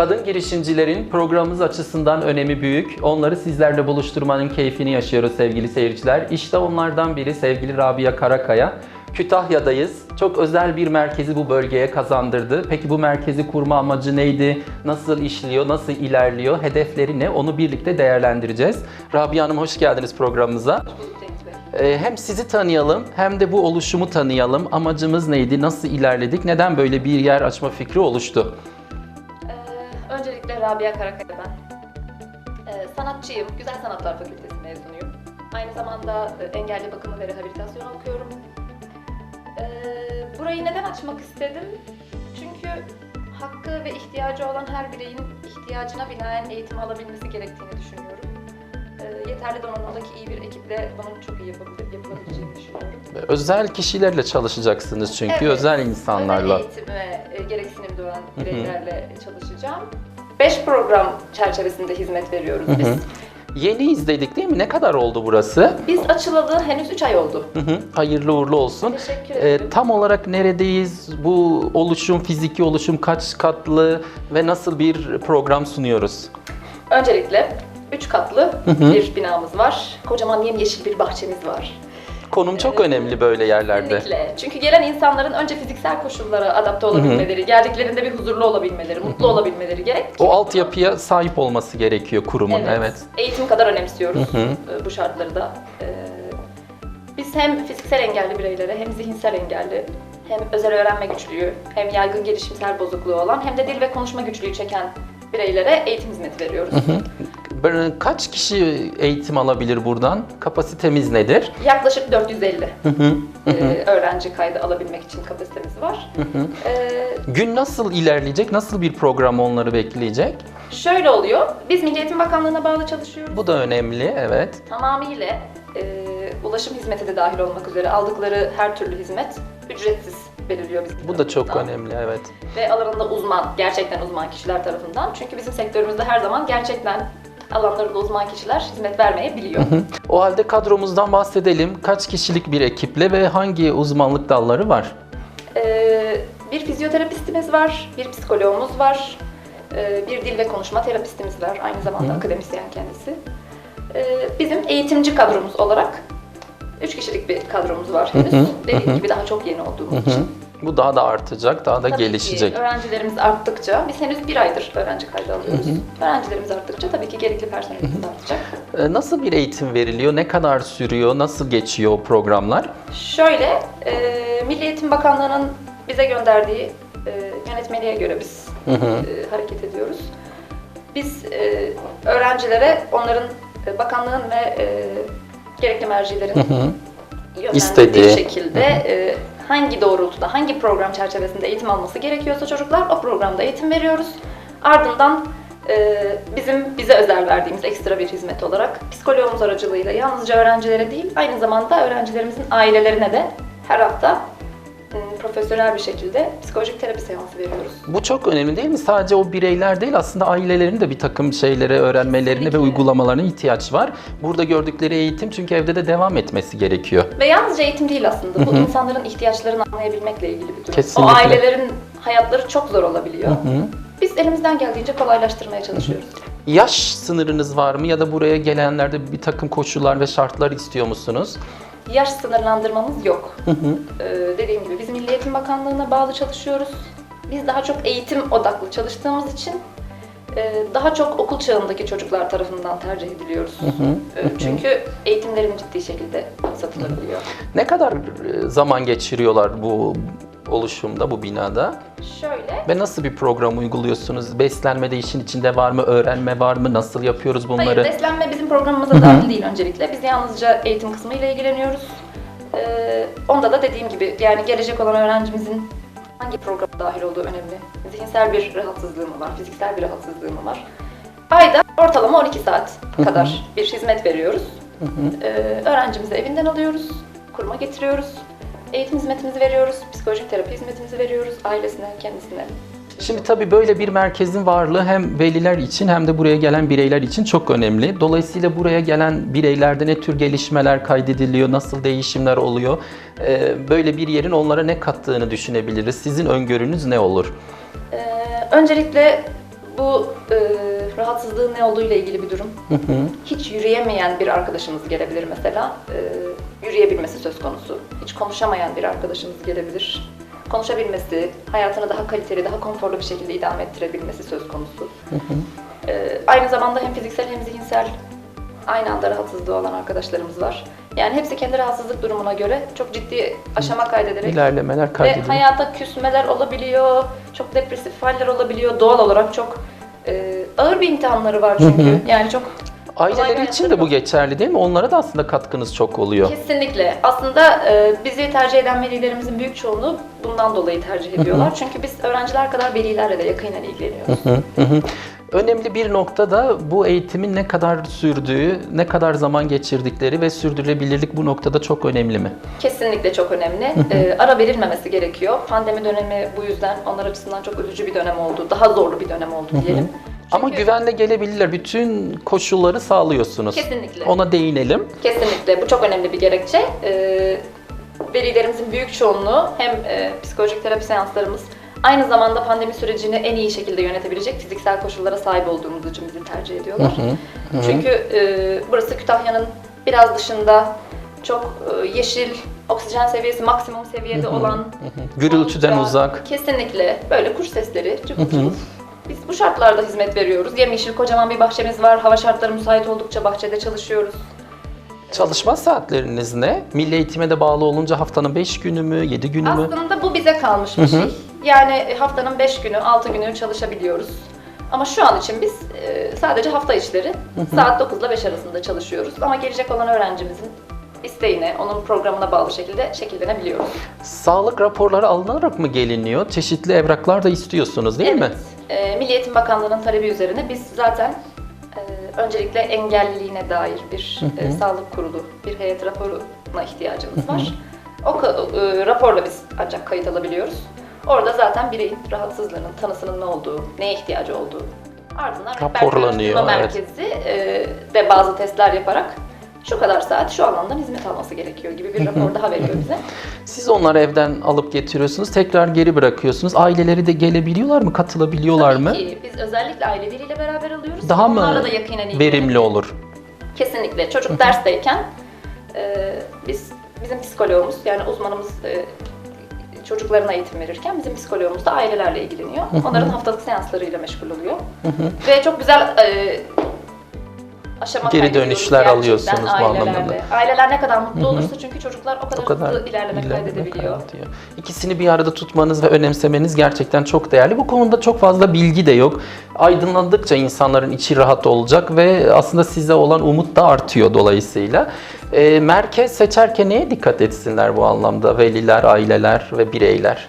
Kadın girişimcilerin programımız açısından önemi büyük. Onları sizlerle buluşturmanın keyfini yaşıyoruz sevgili seyirciler. İşte onlardan biri sevgili Rabia Karakaya. Kütahya'dayız. Çok özel bir merkezi bu bölgeye kazandırdı. Peki bu merkezi kurma amacı neydi? Nasıl işliyor? Nasıl ilerliyor? Hedefleri ne? Onu birlikte değerlendireceğiz. Rabia Hanım hoş geldiniz programımıza. Ee, Hem sizi tanıyalım hem de bu oluşumu tanıyalım. Amacımız neydi? Nasıl ilerledik? Neden böyle bir yer açma fikri oluştu? Rabia Karakaya ben. Ee, sanatçıyım, Güzel Sanatlar Fakültesi mezunuyum. Aynı zamanda e, engelli bakımı ve rehabilitasyon okuyorum. Ee, burayı neden açmak istedim? Çünkü hakkı ve ihtiyacı olan her bireyin ihtiyacına binaen eğitim alabilmesi gerektiğini düşünüyorum. Ee, yeterli donanımdaki iyi bir ekiple bunun çok iyi yapabil- yapılabileceğini düşünüyorum. Özel kişilerle çalışacaksınız çünkü Evet. özel insanlarla. Özel eğitime e, gereksinim duyan bireylerle çalışacağım. 5 program çerçevesinde hizmet veriyoruz biz. Yeni izledik değil mi? Ne kadar oldu burası? Biz açılalı henüz 3 ay oldu. Hı hı, Hayırlı uğurlu olsun. Teşekkür Ee, ederim. tam olarak neredeyiz? Bu oluşum, fiziki oluşum kaç katlı ve nasıl bir program sunuyoruz? Öncelikle 3 katlı bir binamız var. Kocaman yemyeşil bir bahçemiz var. Konum çok önemli böyle yerlerde. Kesinlikle. Çünkü gelen insanların önce fiziksel koşullara adapte olabilmeleri, geldiklerinde bir huzurlu olabilmeleri, mutlu olabilmeleri gerek. O altyapıya sahip olması gerekiyor kurumun. Evet. Eğitim kadar önemsiyoruz e, bu şartları da. E, Biz hem fiziksel engelli bireylere hem zihinsel engelli hem özel öğrenme güçlüğü hem yaygın gelişimsel bozukluğu olan hem de dil ve konuşma güçlüğü çeken bireylere eğitim hizmeti veriyoruz. Ben- Kaç kişi eğitim alabilir buradan? Kapasitemiz nedir? Yaklaşık 450 e, öğrenci kaydı alabilmek için kapasitemiz var. E, Gün nasıl ilerleyecek? Nasıl bir program onları bekleyecek? Şöyle oluyor, biz Milli Eğitim Bakanlığı'na bağlı çalışıyoruz. Bu da önemli, evet. Tamamıyla e, ulaşım hizmeti de dahil olmak üzere aldıkları her türlü hizmet ücretsiz veriliyor bizim Bu da çok tarafından. önemli, evet. Ve alanında uzman, gerçekten uzman kişiler tarafından. Çünkü bizim sektörümüzde her zaman gerçekten alanlarında uzman kişiler hizmet vermeyebiliyor. O halde kadromuzdan bahsedelim. Kaç kişilik bir ekiple ve hangi uzmanlık dalları var? E, bir fizyoterapistimiz var, bir psikoloğumuz var, e, bir dil ve konuşma terapistimiz var. Aynı zamanda akademisyen kendisi. E, bizim eğitimci kadromuz olarak 3 kişilik bir kadromuz var henüz. Dediğim gibi daha çok yeni olduğumuz için. Bu daha da artacak, daha da Tabii gelişecek. ki öğrencilerimiz arttıkça, biz henüz bir aydır öğrenci kaydı alıyoruz. Öğrencilerimiz arttıkça tabii ki gerekli personelimiz artacak. Ee, Nasıl bir eğitim veriliyor? Ne kadar sürüyor? Nasıl geçiyor programlar? Şöyle, e, Milli Eğitim Bakanlığı'nın bize gönderdiği e, yönetmeliğe göre biz e, hareket ediyoruz. Biz e, öğrencilere onların e, bakanlığın ve e, gerekli mercilerin yönlendirdiği İstediği. şekilde e, hangi doğrultuda, hangi program çerçevesinde eğitim alması gerekiyorsa çocuklar o programda eğitim veriyoruz. Ardından e, bizim bize özel verdiğimiz ekstra bir hizmet olarak psikoloğumuz aracılığıyla yalnızca öğrencilere değil, aynı zamanda öğrencilerimizin ailelerine de her hafta profesyonel bir şekilde psikolojik terapi seansı veriyoruz. Bu çok önemli değil mi? Sadece o bireyler değil aslında ailelerin de bir takım şeylere öğrenmelerine ve Kesinlikle. uygulamalarına ihtiyaç var. Burada gördükleri eğitim çünkü evde de devam etmesi gerekiyor. Ve yalnızca eğitim değil aslında. Bu insanların ihtiyaçlarını anlayabilmekle ilgili bir durum. Kesinlikle. O ailelerin hayatları çok zor olabiliyor. Biz elimizden geldiğince kolaylaştırmaya çalışıyoruz. Yaş sınırınız var mı ya da buraya gelenlerde bir takım koşullar ve şartlar istiyor musunuz? Yaş sınırlandırmamız yok. Ee, dediğim gibi biz Milli Eğitim Bakanlığı'na bağlı çalışıyoruz. Biz daha çok eğitim odaklı çalıştığımız için e, daha çok okul çağındaki çocuklar tarafından tercih ediliyoruz. E, Çünkü eğitimlerin ciddi şekilde satılabiliyor. Ne kadar e, zaman geçiriyorlar bu oluşumda, bu binada? Şöyle, Ve nasıl bir program uyguluyorsunuz? Beslenme de işin içinde var mı? Öğrenme var mı? Nasıl yapıyoruz bunları? Hayır, beslenme bizim programımıza dahil değil öncelikle. Biz yalnızca eğitim kısmıyla ilgileniyoruz. Ee, onda da dediğim gibi yani gelecek olan öğrencimizin hangi programa dahil olduğu önemli. Zihinsel bir rahatsızlığı mı var, fiziksel bir rahatsızlığı mı var? Ayda ortalama 12 saat kadar bir hizmet veriyoruz. Ee, öğrencimizi evinden alıyoruz, kuruma getiriyoruz. Eğitim hizmetimizi veriyoruz, psikolojik terapi hizmetimizi veriyoruz ailesine, kendisine. Şimdi tabii böyle bir merkezin varlığı hem veliler için hem de buraya gelen bireyler için çok önemli. Dolayısıyla buraya gelen bireylerde ne tür gelişmeler kaydediliyor, nasıl değişimler oluyor? Böyle bir yerin onlara ne kattığını düşünebiliriz. Sizin öngörünüz ne olur? Ee, öncelikle Bu e, rahatsızlığın ne olduğu ile ilgili bir durum. Hiç yürüyemeyen bir arkadaşımız gelebilir mesela. E, yürüyebilmesi söz konusu. Hiç konuşamayan bir arkadaşımız gelebilir. Konuşabilmesi, hayatını daha kaliteli, daha konforlu bir şekilde idame ettirebilmesi söz konusu. E, aynı zamanda hem fiziksel hem zihinsel aynı anda rahatsızlığı olan arkadaşlarımız var. Yani hepsi kendi rahatsızlık durumuna göre çok ciddi aşama kaydederek İlerlemeler ve kaydediliyor. hayata küsmeler olabiliyor, çok depresif haller olabiliyor. Doğal olarak çok ağır bir imtihanları var çünkü. yani çok Aileleri için de bu geçerli değil mi? Onlara da aslında katkınız çok oluyor. kesinlikle. Aslında e, bizi tercih eden velilerimizin büyük çoğunluğu bundan dolayı tercih ediyorlar. Çünkü biz öğrenciler kadar velilerle de yakinen ilgileniyoruz. Hı hı. Önemli bir nokta da bu eğitimin ne kadar sürdüğü, ne kadar zaman geçirdikleri ve sürdürülebilirlik bu noktada çok önemli mi? Kesinlikle çok önemli. E, ara verilmemesi gerekiyor. Pandemi dönemi bu yüzden onlar açısından çok üzücü bir dönem oldu. Daha zorlu bir dönem oldu diyelim. Ama güvenle gelebilirler. Bütün koşulları sağlıyorsunuz. Kesinlikle. Ona değinelim. Kesinlikle bu çok önemli bir gerekçe. Ee, velilerimizin büyük çoğunluğu hem e, psikolojik terapi seanslarımız aynı zamanda pandemi sürecini en iyi şekilde yönetebilecek fiziksel koşullara sahip olduğumuz için bizi tercih ediyorlar. Çünkü e, burası Kütahya'nın biraz dışında çok e, yeşil, oksijen seviyesi maksimum seviyede olan Gürültüden uzak. Kesinlikle. Böyle kuş sesleri, cıvıl cıvıl. Biz bu şartlarda hizmet veriyoruz. Yemyeşil kocaman bir bahçemiz var. Hava şartları müsait oldukça bahçede çalışıyoruz. Çalışma saatleriniz ne? Milli eğitime de bağlı olunca haftanın 5 günü mü, 7 günü mü? Aslında bu bize kalmış bir şey. Yani haftanın 5 günü, 6 günü çalışabiliyoruz. Ama şu an için biz e, sadece hafta içleri saat 9 ile 5 arasında çalışıyoruz. Ama gelecek olan öğrencimizin isteğine, onun programına bağlı şekilde şekillenebiliyoruz. Sağlık raporları alınarak mı geliniyor? Çeşitli evraklar da istiyorsunuz değil mi? E, Milli Eğitim Bakanlığı'nın talebi üzerine biz zaten e, öncelikle engelliliğine dair bir e, sağlık kurulu, bir heyet raporuna ihtiyacımız var. O ka- e, raporla biz ancak kayıt alabiliyoruz. Orada zaten bireyin rahatsızlığının, tanısının ne olduğu, neye ihtiyacı olduğu ardından Raporlanıyor, evet. merkezi e, de bazı testler yaparak şu kadar saat şu alandan hizmet alması gerekiyor gibi bir rapor daha veriyor bize. Siz onları evden alıp getiriyorsunuz, tekrar geri bırakıyorsunuz. Aileleri de gelebiliyorlar mı, katılabiliyorlar Tabii mı? ki biz özellikle aileleriyle beraber alıyoruz. Daha mı Onlarla da yakinen verimli olur? Kesinlikle. Çocuk dersteyken e, biz bizim psikologumuz yani uzmanımız e, çocuklarına eğitim verirken bizim psikologumuz da ailelerle ilgileniyor. Onların haftalık seanslarıyla meşgul oluyor. Ve çok güzel e, aşama Geri dönüşler alıyorsunuz bu ailelerle. anlamda. Aileler ne kadar mutlu olursa çünkü çocuklar o kadar, O kadar hızlı ilerleme ilerleme kaydedebiliyor. kaydediyor. İkisini bir arada tutmanız ve önemsemeniz gerçekten çok değerli. Bu konuda çok fazla bilgi de yok. Aydınlandıkça insanların içi rahat olacak ve aslında size olan umut da artıyor dolayısıyla. Ee, merkez seçerken neye dikkat etsinler bu anlamda veliler, aileler ve bireyler?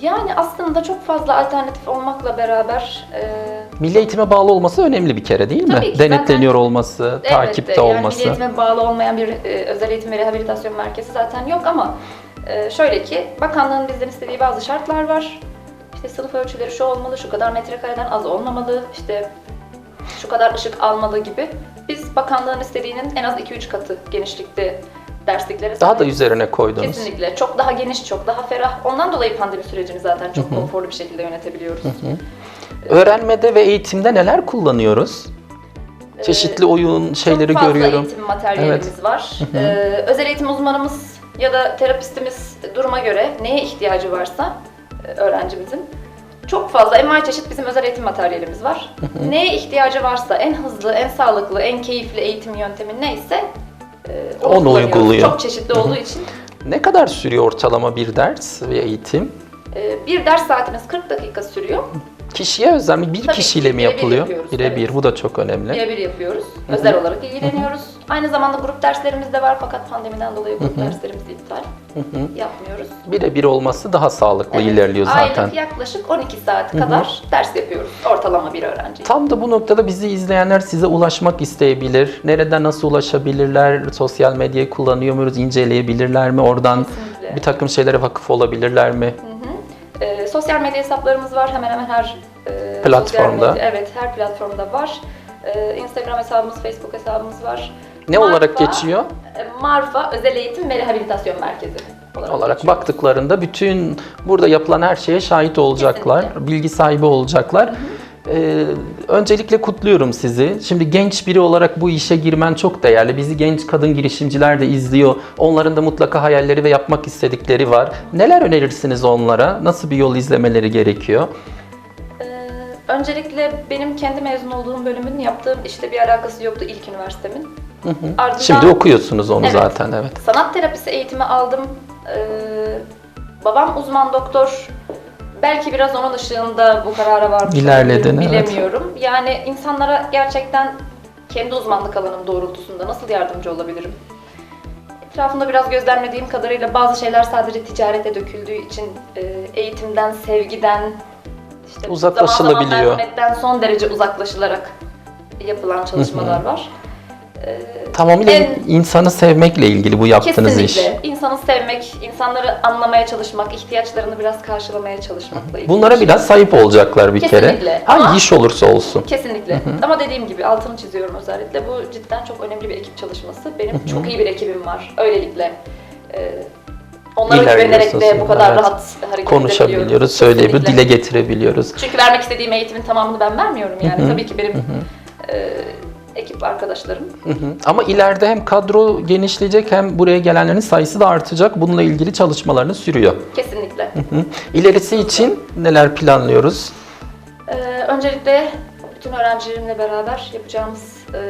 Yani aslında çok fazla alternatif olmakla beraber e, Milli eğitime bağlı olması önemli bir kere değil mi? Tabii ki, Denetleniyor zaten- olması, Elbette, takipte yani olması. milli eğitime bağlı olmayan bir e, özel eğitim ve rehabilitasyon merkezi zaten yok ama e, şöyle ki bakanlığın bizden istediği bazı şartlar var. İşte sınıf ölçüleri şu olmalı, şu kadar metrekareden az olmamalı, işte şu kadar ışık almalı gibi. Biz bakanlığın istediğinin en az 2-3 katı genişlikte dersliklere Daha da üzerine koydunuz. Kesinlikle. Çok daha geniş, çok daha ferah. Ondan dolayı pandemi sürecini zaten çok konforlu bir şekilde yönetebiliyoruz. Öğrenmede ve eğitimde neler kullanıyoruz? Çeşitli oyun şeyleri Çok fazla görüyorum. eğitim materyalimiz var. Ee, özel eğitim uzmanımız ya da terapistimiz duruma göre neye ihtiyacı varsa e, öğrencimizin çok fazla envai çeşit bizim özel eğitim materyalimiz var. Neye ihtiyacı varsa en hızlı, en sağlıklı, en keyifli eğitim yöntemi neyse e, Onu uyguluyor. Çok çeşitli olduğu için Ne kadar sürüyor ortalama bir ders ve eğitim? e, bir ders saatimiz 40 dakika sürüyor. Kişiye özel mi? Bir Tabii kişiyle ki, mi birebir yapılıyor? yapıyoruz, Birebir. Bu da çok önemli. Birebir yapıyoruz. Özel olarak ilgileniyoruz. Aynı zamanda grup derslerimiz de var fakat pandemiden dolayı grup derslerimiz iptal. Yapmıyoruz. Birebir olması daha sağlıklı Evet, ilerliyor zaten. Aylık yaklaşık 12 saat kadar ders yapıyoruz ortalama bir öğrenci. Tam da bu noktada bizi izleyenler size ulaşmak isteyebilir. Nereden nasıl ulaşabilirler? Sosyal medyayı kullanıyor muyuz? İnceleyebilirler mi? Oradan Kesinlikle. bir takım şeylere vakıf olabilirler mi? Sosyal medya hesaplarımız var hemen hemen her e, Platformda. medya- evet her platformda var. Ee, Instagram hesabımız, Facebook hesabımız var. Ne olarak Marfa- geçiyor? e, Marfa Özel Eğitim ve Rehabilitasyon Merkezi olarak, olarak geçiyor. baktıklarında bütün burada yapılan her şeye şahit olacaklar, Kesinlikle. bilgi sahibi olacaklar. Ee, öncelikle kutluyorum sizi. Şimdi genç biri olarak bu işe girmen çok değerli. Bizi genç kadın girişimciler de izliyor. Onların da mutlaka hayalleri ve yapmak istedikleri var. Neler önerirsiniz onlara? Nasıl bir yol izlemeleri gerekiyor? Ee, öncelikle benim kendi mezun olduğum bölümün yaptığım işte bir alakası yoktu ilk üniversitemin. Ardından Şimdi okuyorsunuz onu Evet. zaten evet. sanat terapisi eğitimi aldım. Ee, babam uzman doktor. Belki biraz onun ışığında bu karara varmış İlerledin, olabilirim, evet. bilemiyorum. Yani insanlara gerçekten kendi uzmanlık alanım doğrultusunda nasıl yardımcı olabilirim? Etrafımda biraz gözlemlediğim kadarıyla bazı şeyler sadece ticarete döküldüğü için e, eğitimden, sevgiden, işte Uzaklaşılabiliyor. zaman son derece uzaklaşılarak yapılan çalışmalar var. Tamamıyla En- insanı sevmekle ilgili bu yaptığınız iş. Kesinlikle. İnsanı sevmek, insanları anlamaya çalışmak, ihtiyaçlarını biraz karşılamaya çalışmakla ilgili. Bunlara şey. biraz sahip olacaklar bir Kesinlikle. kere. Hangi Ama- iş olursa olsun. Kesinlikle. Ama dediğim gibi altını çiziyorum özellikle. Bu cidden çok önemli bir ekip çalışması. Benim çok iyi bir ekibim var. Öylelikle. Ee, onlara güvenerek de bu kadar evet. rahat hareket edebiliyoruz. Konuşabiliyoruz, söyleyebiliyoruz, Kesinlikle. dile getirebiliyoruz. Çünkü vermek istediğim eğitimin tamamını ben vermiyorum yani. Hı hı. Tabii ki benim e, ekip arkadaşlarım. Hı hı. Ama ileride hem kadro genişleyecek hem buraya gelenlerin sayısı da artacak. Bununla ilgili çalışmalarını sürüyor. Kesinlikle. Hı. İlerisi için neler planlıyoruz? Ee, öncelikle bütün öğrencilerimle beraber yapacağımız e,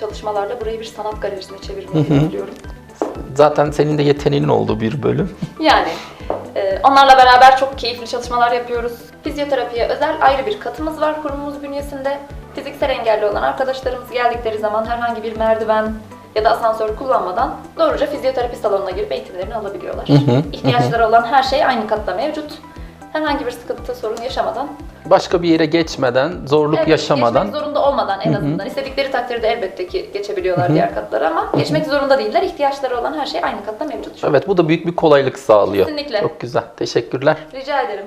çalışmalarla burayı bir sanat galerisine çevirmeyi hedefliyorum. Zaten senin de yeteneğinin olduğu bir bölüm. Yani e, onlarla beraber çok keyifli çalışmalar yapıyoruz. Fizyoterapiye özel ayrı bir katımız var kurumumuz bünyesinde. Fiziksel engelli olan arkadaşlarımız geldikleri zaman herhangi bir merdiven ya da asansör kullanmadan doğruca fizyoterapi salonuna girip eğitimlerini alabiliyorlar. hı, İhtiyaçları olan her şey aynı katta mevcut. Herhangi bir sıkıntı, sorun yaşamadan Başka bir yere geçmeden, zorluk Evet, yaşamadan Geçmek zorunda olmadan en azından. İstedikleri takdirde elbette ki geçebiliyorlar diğer katlara ama geçmek zorunda değiller. İhtiyaçları olan her şey aynı katta mevcut. Evet bu da büyük bir kolaylık sağlıyor. Kesinlikle. Çok güzel. Teşekkürler. Rica ederim.